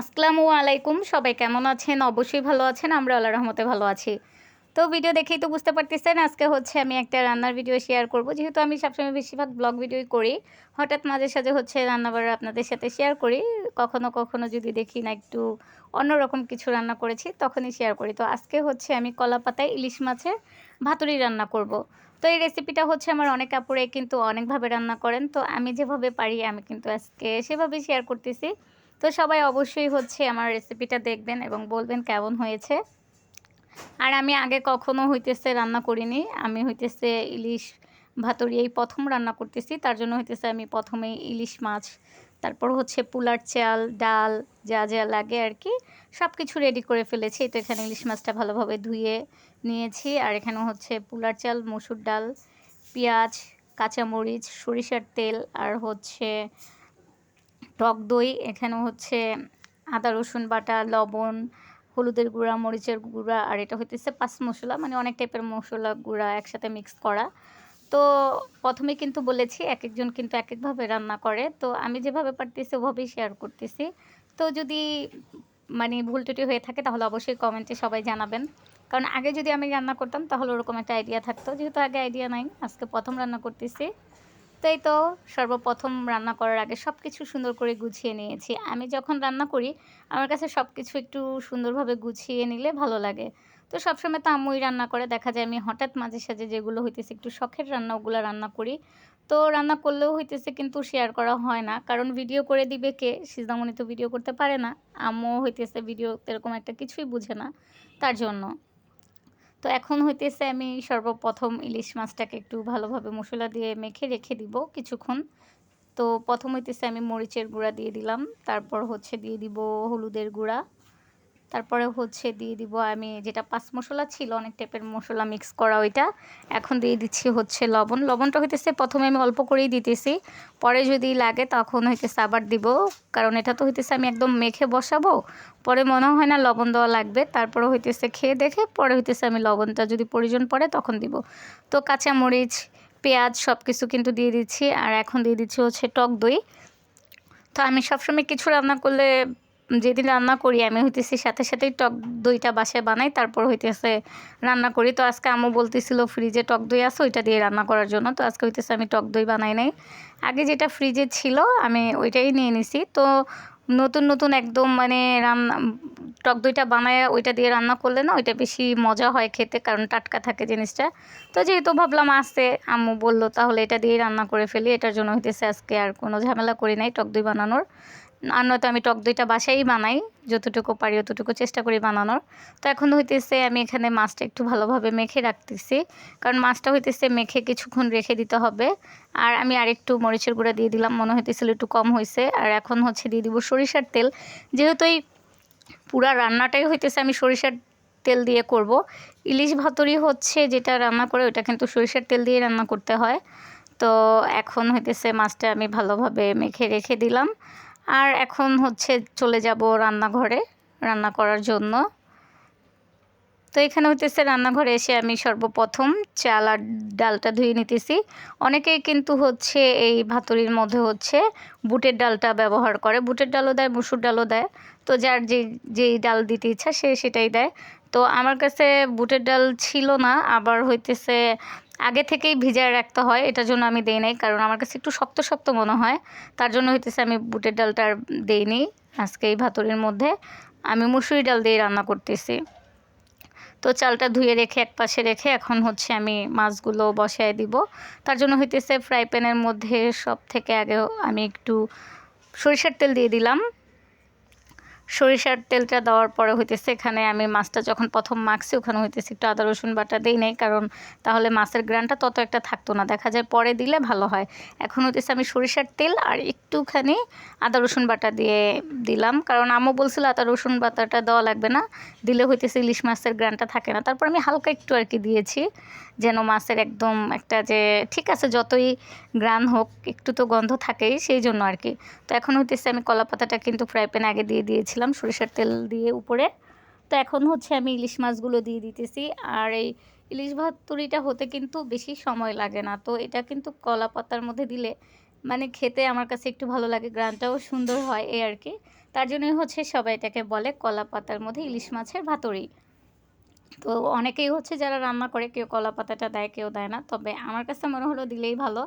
আসসালামু আলাইকুম। সবাই কেমন আছেন? অবশ্যই ভালো আছেন। আমরা আল্লাহ রহমতে ভালো আছি। তো ভিডিও দেখেই তো বুঝতে পারতেছেন, আজকে হচ্ছে আমি একটা রান্নার ভিডিও শেয়ার করব। যেহেতু আমি সবসময় বেশিরভাগ ব্লগ ভিডিওই করি, হঠাৎ মাঝে সাঝে হচ্ছে রান্নাবার আপনাদের সাথে শেয়ার করি। কখনো কখনো যদি দেখি না একটু অন্যরকম কিছু রান্না করেছি, তখনই শেয়ার করি। তো আজকে হচ্ছে আমি কলা পাতায় ইলিশ মাছের ভাতুরি রান্না করব। তো এই রেসিপিটা হচ্ছে আমার অনেক কাপড়ে কিন্তু অনেকভাবে রান্না করেন। তো আমি যেভাবে পারি আমি কিন্তু আজকে সেভাবেই শেয়ার করতেছি। তো সবাই অবশ্যই হচ্ছে আমার রেসিপিটা দেখবেন এবং বলবেন কেমন হয়েছে। আর আমি আগে কখনো হইতেছে রান্না করিনি। আমি হইতেছে ইলিশ ভাতরি এই প্রথম রান্না করতেছি। তার জন্য হইতেছে আমি প্রথমেই ইলিশ মাছ, তারপর হচ্ছে পুলার চাল, ডাল, যা যা লাগে আর কি সব কিছু রেডি করে ফেলেছি। তো এখানে ইলিশ মাছটা ভালোভাবে ধুয়ে নিয়েছি। আর এখানে হচ্ছে পুলার চাল, মসুর ডাল, পেঁয়াজ, কাঁচামরিচ, সরিষার তেল, আর হচ্ছে টক দই, এখানে হচ্ছে আদা, রসুন বাটা, লবণ, হলুদের গুঁড়া, মরিচের গুঁড়া, আর এটা হইতেছে পাঁচ মশলা মানে অনেক টাইপের মশলা গুঁড়া একসাথে মিক্স করা। তো প্রথমে কিন্তু বলেছি এক একজন কিন্তু এক একভাবে রান্না করে। তো আমি যেভাবে পারতেছি, ওভাবেই শেয়ার করতেছি। তো যদি মানে ভুল টুটি হয়ে থাকে, তাহলে অবশ্যই কমেন্টে সবাই জানাবেন। কারণ আগে যদি আমি রান্না করতাম, তাহলে ওরকম একটা আইডিয়া থাকতো। যেহেতু আগে আইডিয়া নাই, আজকে প্রথম রান্না করতেছি। তাই তো সর্বপ্রথম রান্না করার আগে সব কিছু সুন্দর করে গুছিয়ে নিয়েছি। আমি যখন রান্না করি, আমার কাছে সব কিছু একটু সুন্দরভাবে গুছিয়ে নিলে ভালো লাগে। তো সবসময় তো আম্মুই রান্না করে, দেখা যায় আমি হঠাৎ মাঝে সাঝে যেগুলো হইতেছে একটু শখের রান্না, ওগুলো রান্না করি। তো রান্না করলেও হইতেছে কিন্তু শেয়ার করা হয় না, কারণ ভিডিও করে দিবে কে? সিজামণি তো ভিডিও করতে পারে না। আম্মু হইতেছে ভিডিও এরকম একটা কিছুই বুঝে না, তার জন্য। তো এখন হইতেছে আমি সর্বপ্রথম ইলিশ মাছটাকে একটু ভালোভাবে মশলা দিয়ে মেখে রেখে দিব কিছুক্ষণ। তো প্রথম হইতেছে আমি মরিচের গুঁড়া দিয়ে দিলাম, তারপর হচ্ছে দিয়ে দিব হলুদের গুঁড়া। তারপরে হচ্ছে দিয়ে দিব আমি যেটা পাঁচ মশলা ছিল, অনেক টাইপের মশলা মিক্স করা ওইটা। এখন দিয়ে দিচ্ছি হচ্ছে লবণ। লবণটা হইতেছে প্রথমে আমি অল্প করেই দিতেছি। পরে যদি লাগে তখন হইতেছে আবার দিব। কারণ এটা তো হইতেছে আমি একদম মেখে বসাবো। পরে মনে হয় না লবণ দেওয়া লাগবে। তারপরে হইতেছে খেয়ে দেখে পরে হইতেছে আমি লবণটা যদি প্রয়োজন পড়ে তখন দিব। তো কাঁচামরিচ, পেঁয়াজ সব কিছু কিন্তু দিয়ে দিচ্ছি। আর এখন দিয়ে দিচ্ছি হচ্ছে টক দই। তো আমি সবসময় কিছু রান্না করলে যেদিন রান্না করি, আমি হইতেছি সাথে সাথেই টক দইটা বাসায় বানাই, তারপর হইতেছে রান্না করি। তো আজকে আমু বলতেছিল, ফ্রিজে টক দই আছে, ওইটা দিয়ে রান্না করার জন্য। তো আজকে হইতেছে আমি টক দই বানাই নাই। আগে যেটা ফ্রিজে ছিল, আমি ওইটাই নিয়ে নিছি। তো নতুন নতুন একদম মানে রান্না টক দইটা বানায় ওইটা দিয়ে রান্না করলে না, ওইটা বেশি মজা হয় খেতে, কারণ টাটকা থাকে জিনিসটা। তো যেহেতু ভাবলাম আসতে আম্মু বলল, তাহলে এটা দিয়ে রান্না করে ফেলি। এটার জন্য হইতেছে আজকে আর কোনো ঝামেলা করি নাই টক দই বানানোর। আর নয়তো আমি টক দইটা বাসায়ই বানাই, যতটুকু পারি অতটুকু চেষ্টা করি বানানোর। তো এখন হইতেছে আমি এখানে মাছটা একটু ভালোভাবে মেখে রাখতেছি, কারণ মাছটা হইতেছে মেখে কিছুক্ষণ রেখে দিতে হবে। আর আমি আরেকটু মরিচের গুঁড়া দিয়ে দিলাম, মনে হইতেছিল একটু কম হয়েছে আর এখন হচ্ছে দিয়ে দিব সরিষার তেল। যেহেতু এই পুরা রান্নাটাই হইতেছে আমি সরিষার তেল দিয়ে করব, ইলিশ ভাতরি হচ্ছে যেটা রান্না করে ওটা কিন্তু সরিষার তেল দিয়ে রান্না করতে হয়। তো এখন হইতেছে মাছটা আমি ভালোভাবে মেখে রেখে দিলাম। আর এখন হচ্ছে চলে যাব রান্নাঘরে, রান্না করার জন্য। তো এখানে হইতেছে রান্নাঘরে এসে আমি সর্বপ্রথম চাল আর ডালটা ধুয়ে নিতেছি। অনেকেই কিন্তু হচ্ছে এই ভাতুরির মধ্যে হচ্ছে বুটের ডালটা ব্যবহার করে। বুটের ডালও দেয়, মুসুর ডালও দেয়। তো যার যে, যেই ডাল দিতে ইচ্ছা সে সেটাই দেয়। তো আমার কাছে বুটের ডাল ছিল না, আবার হইতেছে আগে থেকেই ভিজায় রাখতে হয়, এটার জন্য আমি দেই নাই, কারণ আমার কাছে একটু শক্ত শক্ত মনে হয়, তার জন্য হইতেছে আমি বুটের ডালটা আর দেইনি আজকে এই ভাতরের মধ্যে, আমি মুসুরি ডাল দিয়ে রান্না করতেছি। তো চালটা ধুয়ে রেখে, এক পাশে রেখে এখন হচ্ছে আমি মাছগুলো বসায় দিব, তার জন্য হইতেছে ফ্রাই প্যানের মধ্যে সব থেকে আগে আমি একটু সরিষার তেল দিয়ে দিলাম সরিষার তেলটা দেওয়ার পরে হইতেছে এখানে আমি মাছটা যখন প্রথম মাখছি, ওখানে হইতেছে একটু আদা, রসুন বাটা দিই নেই, কারণ তাহলে মাছের গ্রানটা তত একটা থাকতো না। দেখা যায় পরে দিলে ভালো হয়। এখন হইতেছে আমি সরিষার তেল আর একটুখানি আদা, রসুন বাটা দিয়ে দিলাম। কারণ আমও বলছিল আদা, রসুন বাটাটা দেওয়া লাগবে না। দিলে হইতেছে ইলিশ মাছের গ্রানটা থাকে না। তারপর আমি হালকা একটু আর কি দিয়েছি, যেন মাছের একদম একটা যে ঠিক আছে, যতই গ্রান হোক, একটু তো গন্ধ থাকেই, সেই জন্য আর কি। তো এখন হইতেছে আমি কলা পাতাটা কিন্তু ফ্রাই প্যান আগে দিয়ে দিয়েছিলাম সরিষার তেল দিয়ে উপরে। তো এখন হচ্ছে আমি ইলিশ মাছগুলো দিয়ে দিতেছি। আর এই ইলিশ ভাত তুরিটা হতে কিন্তু বেশি সময় লাগে না। তো এটা কিন্তু কলা পাতার মধ্যে দিলে মানে খেতে আমার কাছে একটু ভালো লাগে, গ্রানটাও সুন্দর হয় এই আর কি। তার জন্যই হচ্ছে সবাই এটাকে বলে কলা পাতার মধ্যে ইলিশ মাছের ভাতুরি। তো অনেকেই হচ্ছে যারা রান্না করে কেউ কলা পাতাটা দেয়, কেউ দেয় না। তবে আমার কাছে মনে হলো দিলেই ভালো।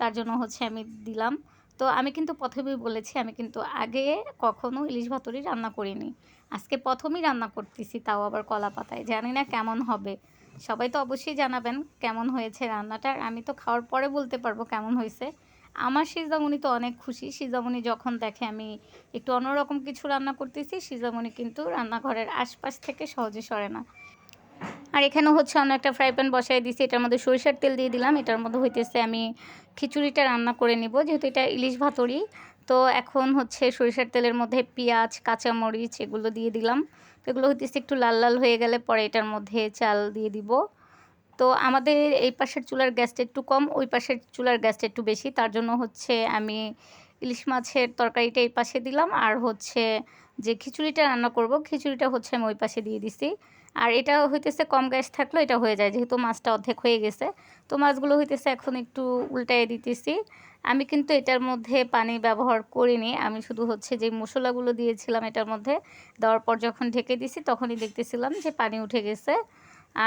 তার জন্য হচ্ছে আমি দিলাম। তো আমি কিন্তু প্রথমেই বলেছি, আমি কিন্তু আগে কখনো ইলিশ ভাতুরি রান্না করিনি। আজকে প্রথমেই রান্না করতেছি, তাও আবার কলা পাতায়। জানি না কেমন হবে। সবাই তো অবশ্যই জানাবেন কেমন হয়েছে রান্নাটা। আমি তো খাওয়ার পরে বলতে পারব কেমন হয়েছে। আমার সিজামণি তো অনেক খুশি। সিজামণি যখন দেখে আমি একটু অন্যরকম কিছু রান্না করতেছি সিজামণি কিন্তু রান্নাঘরের আশপাশ থেকে সহজে সরে না। আর এখানে হচ্ছে অন্য একটা ফ্রাই প্যান বসাই দিয়েছি এটার মধ্যে সরিষার তেল দিয়ে দিলাম, এটার মধ্যে হইতেছে আমি খিচুড়িটা রান্না করে নিব, যেহেতু এটা ইলিশ ভাতরি তো এখন হচ্ছে সরিষার তেলের মধ্যে পেঁয়াজ, কাঁচামরিচ এগুলো দিয়ে দিলাম, তো এগুলো হইতেছে একটু লাল লাল হয়ে গেলে পরে এটার মধ্যে চাল দিয়ে দিব। তো আমাদের এই পাশের চুলার গ্যাসটা একটু কম, ওই পাশের চুলার গ্যাসটা একটু বেশি, তার জন্য হচ্ছে আমি ইলিশ মাছের তরকারিটা এই পাশে দিলাম, আর হচ্ছে যে খিচুড়িটা রান্না করব, খিচুড়িটা হচ্ছে আমি ওই পাশে দিয়ে দিছি। আর এটা হইতেছে কম গ্যাস থাকলেও এটা হয়ে যায়, যেহেতু মাছটা অর্ধেক হয়ে গেছে। তো মাছগুলো হইতেছে এখন একটু উল্টাইয়ে দিতেছি। আমি কিন্তু এটার মধ্যে পানি ব্যবহার করিনি। আমি শুধু হচ্ছে যে মশলাগুলো দিয়েছিলাম এটার মধ্যে, দেওয়ার পর যখন ঢেকে দিছি তখনই দেখতেছিলাম যে পানি উঠে গেছে।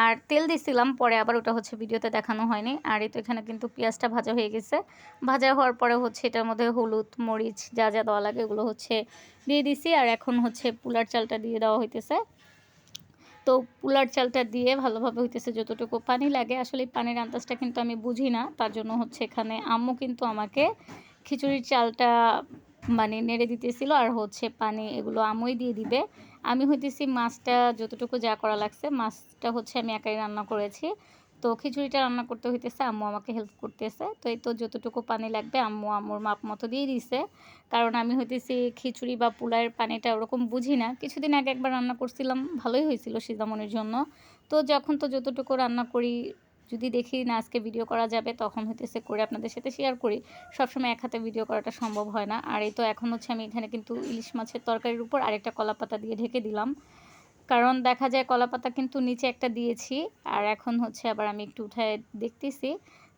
আর তেল দিছিলাম, পরে আবার ওটা হচ্ছে ভিডিওতে দেখানো হয়নি। আর এই তো এখানে কিন্তু পেঁয়াজটা ভাজা হয়ে গেছে। ভাজা হওয়ার পরে হচ্ছে এটার মধ্যে হলুদ, মরিচ যা যা দেওয়া লাগে ওগুলো হচ্ছে দিয়ে দিছি। আর এখন হচ্ছে পুলার চালটা দিয়ে দেওয়া হইতেছে। তো পুলার চালটা দিয়ে ভালোভাবে হইতেছে যতটুকু পানি লাগে। আসলে পানির আন্দাজটা কিন্তু আমি বুঝি না, তার জন্য হচ্ছে এখানে আম্মু কিন্তু আমাকে খিচুড়ির চালটা মানে নেড়ে দিতেছিল আর হচ্ছে পানি এগুলো আমই দিয়ে দিবে। আমি হইতেছি মাছটা যতটুকু যা করা লাগছে, মাছটা হচ্ছে আমি একাই রান্না করেছি। তো খিচুড়িটা রান্না করতে হইতেছে, আম্মু আমাকে হেল্প করতেছে। তো এই তো যতটুকু পানি লাগবে আম্মু আম্মুর মাপ মতো দিয়ে দিছে। কারণ আমি হইতেছি খিচুড়ি বা পোলায়ের পানিটা ওরকম বুঝি না। কিছুদিন আগে একবার রান্না করছিলাম, ভালোই হয়েছিল সিজামনির জন্য। তো যখন তো যতটুকু রান্না করি, যদি দেখি না আজকে ভিডিও করা যাবে, তখন হইতেছে করে আপনাদের সাথে শেয়ার করি। সবসময় এক হাতে ভিডিও করাটা সম্ভব হয় না। আর এই তো এখন হচ্ছে আমি এখানে কিন্তু ইলিশ মাছের তরকারির উপর আরেকটা কলা পাতা দিয়ে ঢেকে দিলাম। কারণ দেখা যায় কলা পাতা কিন্তু নিচে একটা দিয়েছি, আর এখন হচ্ছে আবার আমি একটু উঠায় দেখতেছি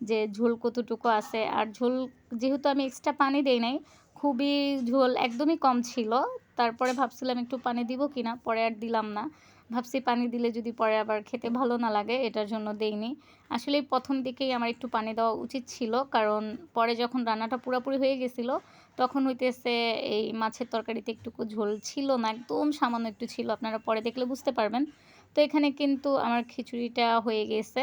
যে ঝোল কতটুকু আছে। আর ঝোল যেহেতু আমি এক্সট্রা পানি দেই নাই, খুবই ঝোল একদমই কম ছিল, তারপরে ভাবছিলাম একটু পানি দিব কিনা, পরে আর দিলাম না। ভাবছি পানি দিলে যদি পরে আবার খেতে ভালো না লাগে, এটার জন্য দেইনি আসলে প্রথম দিকেই আমার একটু পানি দেওয়া উচিত ছিল, কারণ পরে যখন রান্নাটা পুরোপুরি হয়ে গেছিল তখন হইতেছে এই মাছের তরকারিতে একটুকু ঝোল ছিল না, একদম সামান্য একটু ছিল, আপনারা পরে দেখলে বুঝতে পারবেন। তো এখানে কিন্তু আমার খিচুড়িটা হয়ে গেছে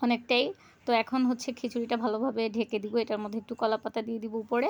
অনেকটাই। তো এখন হচ্ছে খিচুড়িটা ভালোভাবে ঢেকে দিব। এটার মধ্যে একটু কলা পাতা দিয়ে দিব উপরে।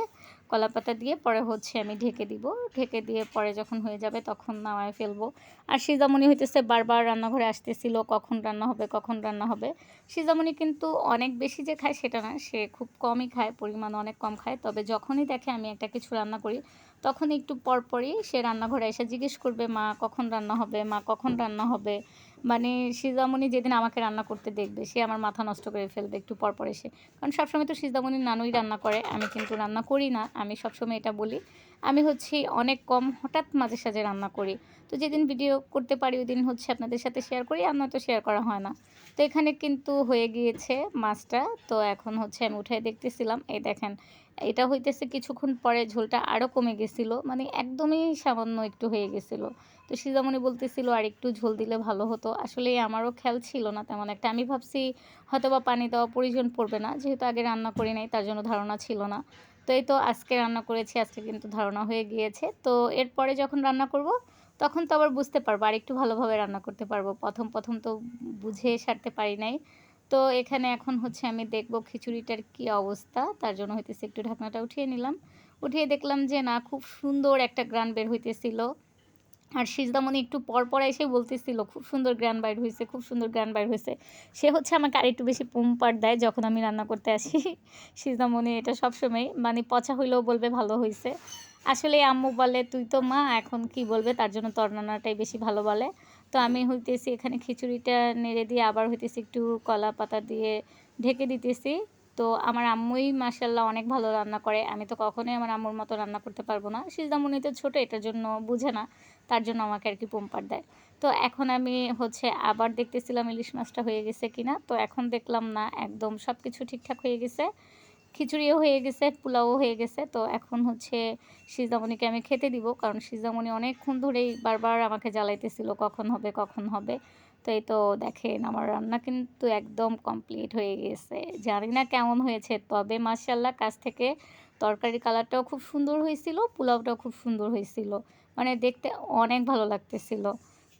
কলা পাতা দিয়ে পরে হচ্ছে আমি ঢেকে দিব। ঢেকে দিয়ে পরে যখন হয়ে যাবে তখন নামায় ফেলব। আর সিজামণি হইতেছে বারবার রান্নাঘরে আসতেছিল, কখন রান্না হবে, কখন রান্না হবে। সিজামণি কিন্তু অনেক বেশি যে খায় সেটা না, সে খুব কমই খায়, পরিমাণ অনেক কম খায়। তবে যখনই দেখে আমি একটা কিছু রান্না করি তখন একটু পরপরই সে রান্নাঘরে এসে জিজ্ঞেস করবে, মা, কখন রান্না হবে? মা, কখন রান্না হবে? মানে সিজামণি যেদিন আমাকে রান্না করতে দেখবে, সে আমার মাথা নষ্ট করে ফেলবে একটু পরপর এসে। কারণ সবসময় তো সিজামণির নানুই রান্না করে, আমি কিন্তু রান্না করি না, আমি সবসময় এটা বলি। আমি হচ্ছে অনেক কম হঠাৎ মাঝে সাঝে রান্না করি। তো যেদিন ভিডিও করতে পারি, ওই দিন হচ্ছে আপনাদের সাথে শেয়ার করি, আর নয়তো শেয়ার করা হয় না। তো এখানে কিন্তু হয়ে গিয়েছে মাছটা। তো এখন হচ্ছে আমি উঠে দেখতেছিলাম, এই দেখেন, এটা হইতেছে কিছুক্ষণ পরে ঝোলটা আরও কমে গেছিল মানে একদমই সামান্য একটু হয়ে গেছিল। তো সিজামণি বলতেছিল, আর একটু ঝোল দিলে ভালো হতো। আসলে আমারও খেয়াল ছিল না তেমন একটা। আমি ভাবছি হয়তো বা পানি দেওয়া প্রয়োজন পড়বে না, যেহেতু আগে রান্না করি নাই, তার জন্য ধারণা ছিল না। তো এই তো আজকে রান্না করেছি, আজকে কিন্তু ধারণা হয়ে গিয়েছে। তো এরপরে যখন রান্না করব, তখন তো আবার বুঝতে পারব আর একটু ভালোভাবে রান্না করতে পারব। প্রথম প্রথম তো বুঝে সারতে পারি নাই। তো এখানে এখন হচ্ছে আমি দেখব খিচুড়িটার কি অবস্থা, তার জন্য হইতেছে একটু ঢাকনাটা উঠিয়ে নিলাম। উঠিয়ে দেখলাম যে না, খুব সুন্দর একটা গ্রান বের হইতেছিল। আর সিজদামণি একটু পর পর এসে বলতেছিল, খুব সুন্দর গ্রান বাইর হয়েছে খুব সুন্দর গ্রান বাইর হয়েছে সে হচ্ছে আমাকে আর একটু বেশি পুম্পার দেয় যখন আমি রান্না করতে আসি। সিজদামণি এটা সবসময় মানে পচা হইলেও বলবে ভালো হয়েছে আসলে আম্মু বলে, তুই তো মা, এখন কি বলবে? তার জন্য তোর রান্নাটাই বেশি ভালো বলে। তো আমি হইতেছি এখানে খিচুড়িটা নেড়ে দিয়ে আবার হইতেছি একটু কলা পাতা দিয়ে ঢেকে দিতেছি। তো আমার আম্মুই মাসাল্লাহ অনেক ভালো রান্না করে। আমি তো কখনোই আমার আম্মুর মতো রান্না করতে পারব না। সিজদামুনি তো ছোটো, এটার জন্য বুঝে না, তার জন্য আমাকে আর কি পোম্পার দেয়। তো এখন আমি হচ্ছে আবার দেখতেছিলাম ইলিশ মাছটা হয়ে গেছে কিনা। তো এখন দেখলাম না, একদম সব কিছু ঠিকঠাক হয়ে গেছে। খিচুড়িও হয়ে গেছে পোলাও হয়ে গেছে। তো এখন হচ্ছে সিজামণিকে আমি খেতে দিব, কারণ সিজামণি অনেকক্ষণ ধরেই বারবার আমাকে জ্বালাইতেছিল, কখন হবে কখন হবে। তো এই তো দেখেন আমার রান্না কিন্তু একদম কমপ্লিট হয়ে গেছে। জানি না কেমন হয়েছে, তবে মার্শাল্লাহ কাছ থেকে তরকারি কালারটাও খুব সুন্দর হয়েছিল, পোলাওটাও খুব সুন্দর হয়েছিল। মানে দেখতে অনেক ভালো লাগতেছিল।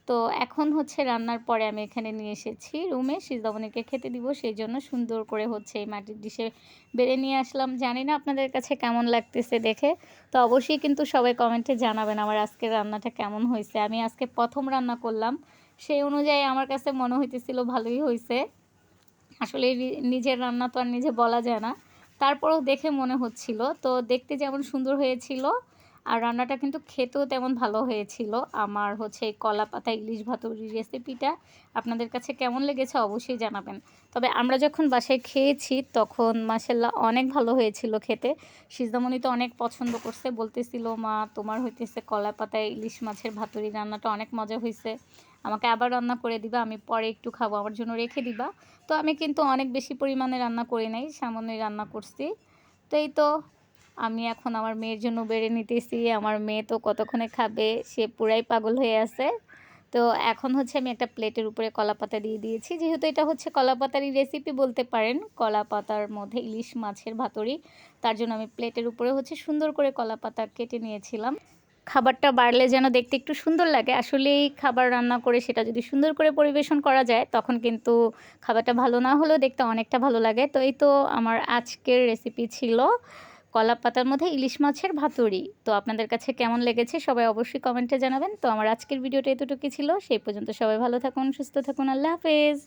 তো এখন হচ্ছে রান্নার পরে আমি এখানে নিয়ে এসেছি রুমে সিজদামনিকে খেতে দিব, সেই জন্য সুন্দর করে হচ্ছে এই মাটির ডিশে বেড়ে নিয়ে আসলাম। জানি না আপনাদের কাছে কেমন লাগতেছে দেখে, তো অবশ্যই কিন্তু সবাই কমেন্টে জানাবেন আমার আজকের রান্নাটা কেমন হয়েছে। আমি আজকে প্রথম রান্না করলাম সেই অনুযায়ী আমার কাছে মনে হইতেছিল ভালোই হয়েছে আসলে নিজের রান্না তো আর নিজে বলা যায় না। তারপরেও দেখে মনে হচ্ছিল। তো দেখতে যেমন সুন্দর হয়েছিল, আর রান্নাটা কিন্তু খেতেও তেমন ভালো হয়েছিল। আমার হচ্ছে কলা পাতা, ইলিশ ভাতুরি রেসিপিটা আপনাদের কাছে কেমন লেগেছে অবশ্যই জানাবেন। তবে আমরা যখন বাসায় খেয়েছি, তখন মাসাল্লাহ অনেক ভালো হয়েছিল খেতে। সিজদামণি তো অনেক পছন্দ করছে। বলতেছিল, মা, তোমার হইতেছে কলা পাতায় ইলিশ মাছের ভাতুরি রান্নাটা অনেক মজা হয়েছে আমাকে আবার রান্না করে দিবা, আমি পরে একটু খাব, আমার জন্য রেখে দিবা। তো আমি কিন্তু অনেক বেশি পরিমাণে রান্না করি নাই, সামান্যই রান্না করছি। তো এই তো, আমি এখন আমার মেয়ের জন্য বেড়ে নিতেছি, আমার মেয়ে তো কতক্ষণে খাবে, সে পুরাই পাগল হয়ে আছে। তো এখন হচ্ছে আমি একটা প্লেটের উপরে কলা পাতা দিয়ে দিয়েছি, যেহেতু এটা হচ্ছে কলা পাতারই রেসিপি বলতে পারেন, কলা পাতার মধ্যে ইলিশ মাছের ভাতরি তার জন্য আমি প্লেটের উপরে হচ্ছে সুন্দর করে কলা পাতা কেটে নিয়েছিলাম। খাবারটা বাড়লে যেন দেখতে একটু সুন্দর লাগে। আসলেই খাবার রান্না করে সেটা যদি সুন্দর করে পরিবেশন করা যায়, তখন কিন্তু খাবারটা ভালো না হলেও দেখতে অনেকটা ভালো লাগে। তো এই তো আমার আজকের রেসিপি ছিল কলা পাতার মধ্যে ইলিশ মাছের ভাতুরি তো আপনাদের কাছে কেমন লেগেছে সবাই অবশ্যই কমেন্টে জানাবেন। তো আমার আজকের ভিডিওটা এতটুকু ছিল। সেই পর্যন্ত সবাই ভালো থাকুন, সুস্থ থাকুন। আল্লাহ হাফেজ।